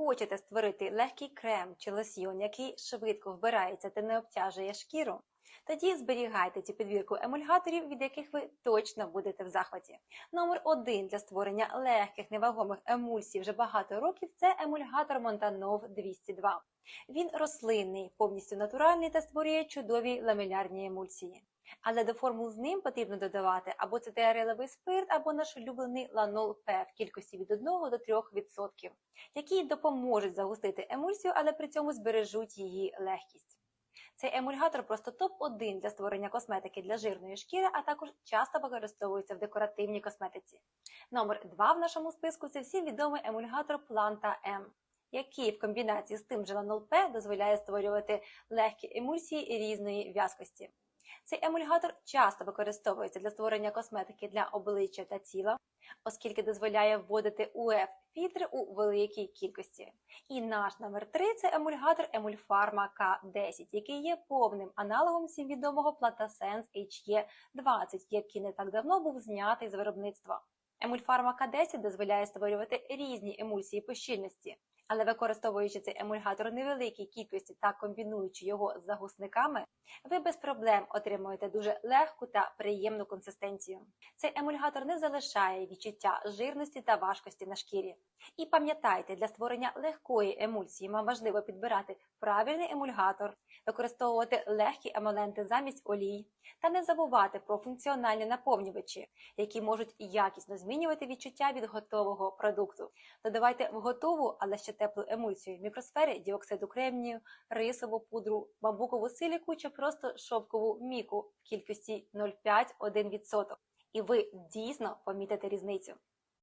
Хочете створити легкий крем чи лосьйон, який швидко вбирається та не обтяжує шкіру? Тоді зберігайте цю підбірку емульгаторів, від яких ви точно будете в захваті. Номер один для створення легких невагомих емульсій вже багато років це емульгатор Монтанов 202. Він рослинний, повністю натуральний та створює чудові ламелярні емульсії. Але до формул з ним потрібно додавати або цитеариловий спирт, або наш улюблений ланол П в кількості від 1 до 3%, які допоможуть загустити емульсію, але при цьому збережуть її легкість. Цей емульгатор просто топ-1 для створення косметики для жирної шкіри, а також часто використовується в декоративній косметиці. Номер 2 в нашому списку це всім відомий емульгатор Planta M, який в комбінації з тим же Lanol P дозволяє створювати легкі емульсії різної в'язкості. Цей емульгатор часто використовується для створення косметики для обличчя та тіла, оскільки дозволяє вводити УФ фільтри у великій кількості. І наш номер 3 це емульгатор Емульфарма К10, який є повним аналогом всім відомого Platasense HE20, який не так давно був знятий з виробництва. Емульфарма К10 дозволяє створювати різні емульсії по щільності, але використовуючи цей емульгатор невеликій кількості та комбінуючи його з загусниками, ви без проблем отримуєте дуже легку та приємну консистенцію. Цей емульгатор не залишає відчуття жирності та важкості на шкірі. І пам'ятайте, для створення легкої емульсії вам важливо підбирати правильний емульгатор, використовувати легкі емоленти замість олій, та не забувати про функціональні наповнювачі, які можуть якісно змінювати відчуття від готового продукту. Додавайте в готову, але ще теплу емульсію мікросфери діоксиду кремнію, рисову пудру, бамбукову силіку чи просто шовкову міку в кількості 0,5-1%. І ви дійсно помітите різницю.